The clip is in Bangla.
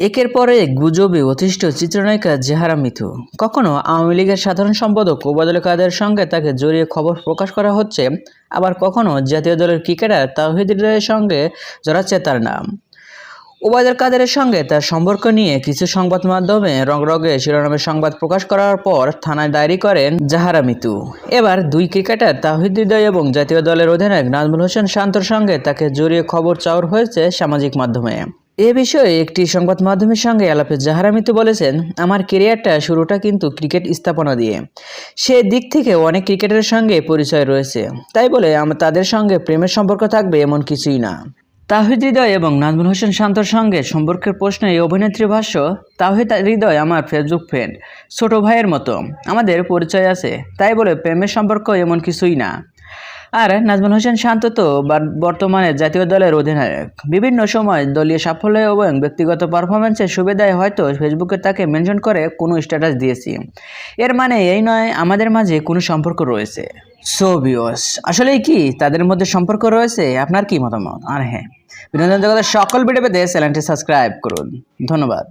একের পরে গুজবে অতিষ্ঠ চিত্রনায়িকা জেহারা মিথু। কখনো আওয়ামী লীগের সাধারণ সম্পাদক ওবায়দুল কাদের সঙ্গে তাকে জড়িয়ে খবর প্রকাশ করা হচ্ছে, আবার কখনো জাতীয় দলের ক্রিকেটার তাহিদ হৃদয়ের সঙ্গে জড়াচ্ছে তার নাম। ওবায়দুল কাদেরের সঙ্গে তার সম্পর্ক নিয়ে কিছু সংবাদ মাধ্যমে রংরগে শিরোনামের সংবাদ প্রকাশ করার পর থানায় ডায়েরি করেন জাহারা মিতু এবার দুই ক্রিকেটার তাহিদ হৃদয় এবং জাতীয় দলের অধিনায়ক নাজমুল হোসেন শান্তর সঙ্গে তাকে জড়িয়ে খবর চাওয়ার হয়েছে সামাজিক মাধ্যমে। এ বিষয়ে একটি সংবাদ মাধ্যমের সঙ্গে আলাপে জাহারা মিতু বলেছেন, আমার কেরিয়ারটা শুরুটা কিন্তু ক্রিকেট স্থাপনা দিয়ে। সে দিক থেকে অনেক ক্রিকেটারের সঙ্গে পরিচয় রয়েছে। তাই বলে আমার, তাদের সঙ্গে প্রেমের সম্পর্ক থাকবে এমন কিছুই না। তাহিদ হৃদয় এবং নাজমুল হোসেন শান্তর সঙ্গে সম্পর্কের প্রশ্নে এই অভিনেত্রী ভাষ্য, তাহিদ হৃদয় আমার ফেসবুক ফ্রেন্ড, ছোট ভাইয়ের মতো। আমাদের পরিচয় আছে। তাই বলে প্রেমের সম্পর্ক এমন কিছুই না। আর নাজমুল হোসেন শান্ত তো বর্তমানে জাতীয় দলের অধিনায়ক। বিভিন্ন সময় দলীয় সাফল্য এবং ব্যক্তিগত পারফরমেন্সের সুবিধায় হয়তো ফেসবুকে তাকে মেনশন করে কোনো স্ট্যাটাস দিয়েছি। এর মানে এই নয়, আমাদের মাঝে কোনো সম্পর্ক রয়েছে। সো বিয়স আসলে কি তাদের মধ্যে সম্পর্ক রয়েছে? আপনার কি মতামত? আর হ্যাঁ বিনোদন জগতের সকল ভিডিও পেতে চ্যানেলটি সাবস্ক্রাইব করুন। ধন্যবাদ।